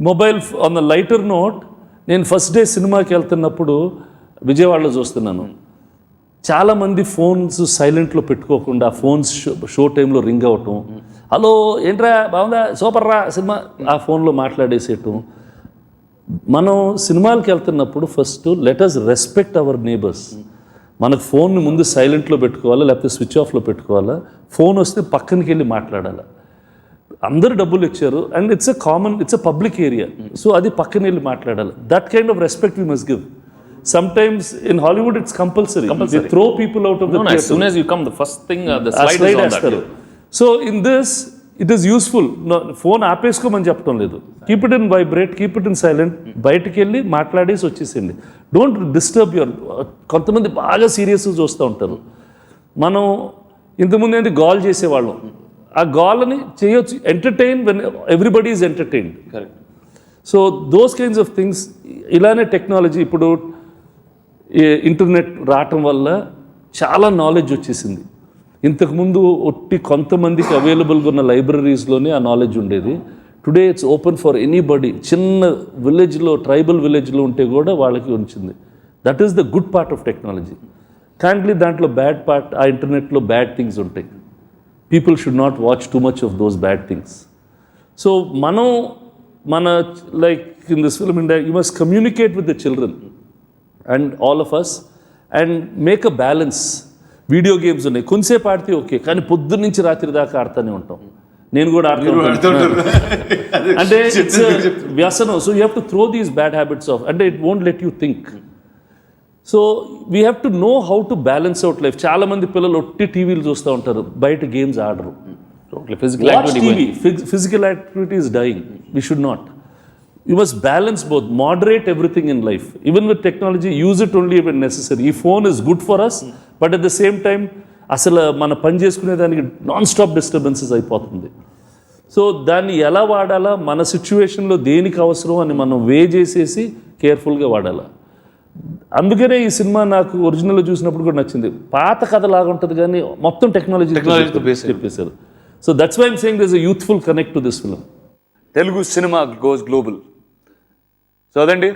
Mobile on the lighter note నేను first day సినిమాకి వెళ్తున్నప్పుడు విజయవాడలో చూస్తున్నాను. చాలామంది ఫోన్స్ సైలెంట్లో పెట్టుకోకుండా ఫోన్స్ షో షో టైంలో రింగ్ అవటం. హలో ఏంట్రా బాగుందా? సూపర్ రా సినిమా. ఆ ఫోన్లో మాట్లాడేసేయటం. మనం సినిమాలకు వెళ్తున్నప్పుడు first let us respect our neighbours మనకు ఫోన్ని ముందు సైలెంట్లో పెట్టుకోవాలా లేకపోతే స్విచ్ ఆఫ్లో పెట్టుకోవాలా? ఫోన్ వస్తే పక్కనకి వెళ్ళి మాట్లాడాలి? అందరు డబ్బులు ఇచ్చారు and it's a common it's a public area so అది పక్కన వెళ్ళి మాట్లాడాలి. That kind of respect we must give sometimes in Hollywood it's compulsory throw people out of uh, the ఆ slide is స్లైడ్. వేస్తారు so in this it is useful phone ఆపేసుకోమని చెప్పడం లేదు. Keep it in vibrate keep it in silent బయటికి వెళ్ళి మాట్లాడేసి వచ్చేసింది don't disturb your కొంతమంది బాగా సీరియస్ చూస్తూ ఉంటారు. మనం ఇంతకుముందు ఏంటి గాల్ చేసేవాళ్ళం. ఆ గాల్ని చేయొచ్చు entertain when everybody is entertained Correct. So those kinds of things ఇలానే టెక్నాలజీ ఇప్పుడు ఇంటర్నెట్ రావటం వల్ల చాలా నాలెడ్జ్ వచ్చేసింది. ఇంతకుముందు ఒట్టి కొంతమందికి అవైలబుల్గా ఉన్న లైబ్రరీస్లోనే ఆ నాలెడ్జ్ ఉండేది. Today it's open for anybody చిన్న విలేజ్లో ట్రైబల్ విలేజ్లో ఉంటే కూడా వాళ్ళకి ఉంచింది that is the good part of technology కాంట్లీ దాంట్లో బ్యాడ్ పార్ట్ ఆ ఇంటర్నెట్లో బ్యాడ్ థింగ్స్ ఉంటాయి. People should not watch too much of those bad things so మనం మన like in this film India you must communicate with the children and all of us and make a balance video games ఉన్నాయి. కొంతసేపు ఆడితే okay కానీ పొద్దున్న నుంచి రాత్రి దాకా ఆడుతూనే ఉంటాం. నేను కూడా ఆడుతూ. అంటే ఇట్స్ వ్యసనం. So you have to throw these bad habits off అంటే it won't let you think so we have to know how to balance out life చాలామంది పిల్లలు ఒట్టి టీవీలు చూస్తూ ఉంటారు. బయట గేమ్స్ ఆడరు. Physical activity physical activity is dying we should not you must balance both moderate everything in life even with technology use it only even necessary ఈ phone is good for us but at the same time అసలు మన పని చేసుకునే దానికి non stop disturbances అయిపోతుంది. So దాన్ని ఎలా వాడాలా? మన సిచ్యువేషన్లో దేనికి అవసరం అని మనం వే చేసేసి కేర్ఫుల్గా వాడాలా? అందుకనే ఈ సినిమా నాకు ఒరిజినల్ చూసినప్పుడు కూడా నచ్చింది. పాత కథ లాగా ఉంటుంది కానీ మొత్తం టెక్నాలజీ Technology తో base చెప్పేశారు. So that's why I'm saying this youthful connect to this film Telugu cinema goes global so అదండి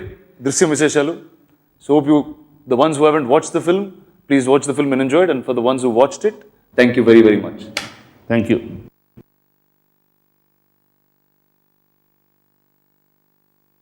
దృశ్య విశేషాలు. So hope you the ones who haven't watch the film please watch the film and enjoyed and for the ones who watched it thank you very very much thank you